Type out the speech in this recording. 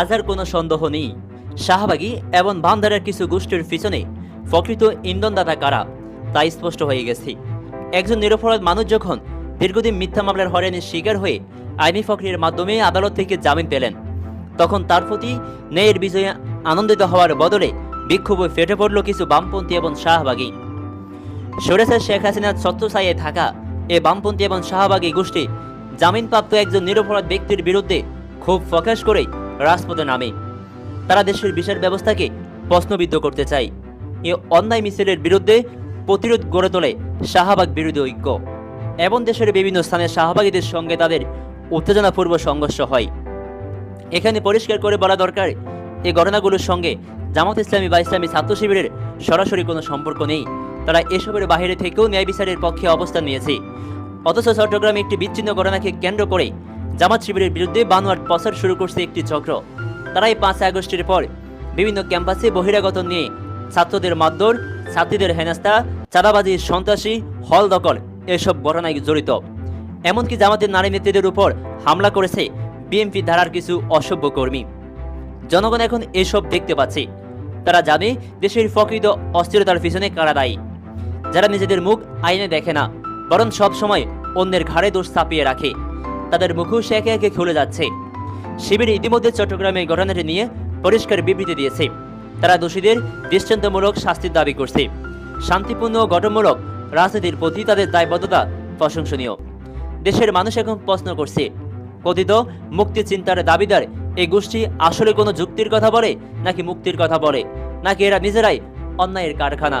আজ আর কোনো সন্দেহ নেই। শাহবাগী এবং বামধারের কিছু গোষ্ঠীর পিছনে প্রকৃত ইন্ধনদাতা কারা, তা স্পষ্ট হয়ে গেছে। একজন নিরপরাধ মানুষ যখন দীর্ঘদিন মিথ্যা মামলার হয়রানির শিকার হয়ে আইনি প্রক্রিয়ার মাধ্যমে আদালত থেকে জামিন পেলেন, তখন তার প্রতি ন্যায়ের বিজয়ে আনন্দিত হওয়ার বদলে বিক্ষোভে ফেটে পড়ল কিছু বামপন্থী এবং শাহবাগী। সরেছে শেখ হাসিনার ছত্রছাইয়ে থাকা এ বামপন্থী এবং শাহবাগী গোষ্ঠী জামিনপ্রাপ্ত একজন নিরপরাধ ব্যক্তির বিরুদ্ধে খুব ফোকাস করে রাজপথে নামে। তারা দেশের বিচার ব্যবস্থাকে প্রশ্নবিদ্ধ করতে চায়। এ অন্যায় মিছিলের বিরুদ্ধে প্রতিরোধ গড়ে তোলে শাহবাগ বিরোধী ঐক্য। এবং দেশের বিভিন্ন স্থানে শাহবাগীদের সঙ্গে তাদের উত্তেজনাপূর্ব সংঘর্ষ হয়। এখানে পরিষ্কার করে বলা দরকার এই ঘটনাগুলোর সঙ্গে জামাত ইসলামী বা ইসলামী ছাত্র শিবিরের সরাসরি কোনো সম্পর্ক নেই। তারা এসবের বাইরে থেকেও ন্যায় বিচারের পক্ষে অবস্থান নিয়েছে। অথচ চট্টগ্রামে একটি বিচ্ছিন্ন ঘটনাকে কেন্দ্র করে জামাত শিবিরের বিরুদ্ধে বানোয়াট প্রচার শুরু করছে একটি চক্র। তারা এই পাঁচ আগস্টের পর বিভিন্ন ক্যাম্পাসে বহিরাগত নিয়ে ছাত্রদের মারধর, ছাত্রীদের হেনস্থা, চাঁদাবাজি, সন্ত্রাসী, হল দখল এসব ঘটনায় জড়িত। এমনকি জামাতের নারী নেত্রীদের উপর হামলা করেছে বিএনপি ধারার কিছু অসভ্য কর্মী। জনগণ এখন এসব দেখতে পাচ্ছে। তারা জানে দেশের প্রকৃত অস্থিরতার পিছনে কারা দায়ী। যারা নিজেদের মুখ আইনে দেখে না, বরং সব সময় অন্যের ঘাড়ে দোষ চাপিয়ে রাখে। তাদের মুখোশ একে একে খুলে যাচ্ছে। শিবির ইতিমধ্যে চট্টগ্রামে ঘটনাটি নিয়ে পরিষ্কার বিবৃতি দিয়েছে। তারা দোষীদের দৃষ্টান্তমূলক শাস্তির দাবি করছে। শান্তিপূর্ণ ও গঠনমূলক রাজনীতির প্রতি তাদের দায়বদ্ধতা প্রশংসনীয়। দেশের মানুষ এখন প্রশ্ন করছে, কথিত মুক্তি চিন্তার দাবিদার এই গোষ্ঠী আসলে কোনো যুক্তির কথা বলে নাকি মুক্তির কথা বলে? নাকি এরা নিজেরাই অন্যায়ের কারখানা?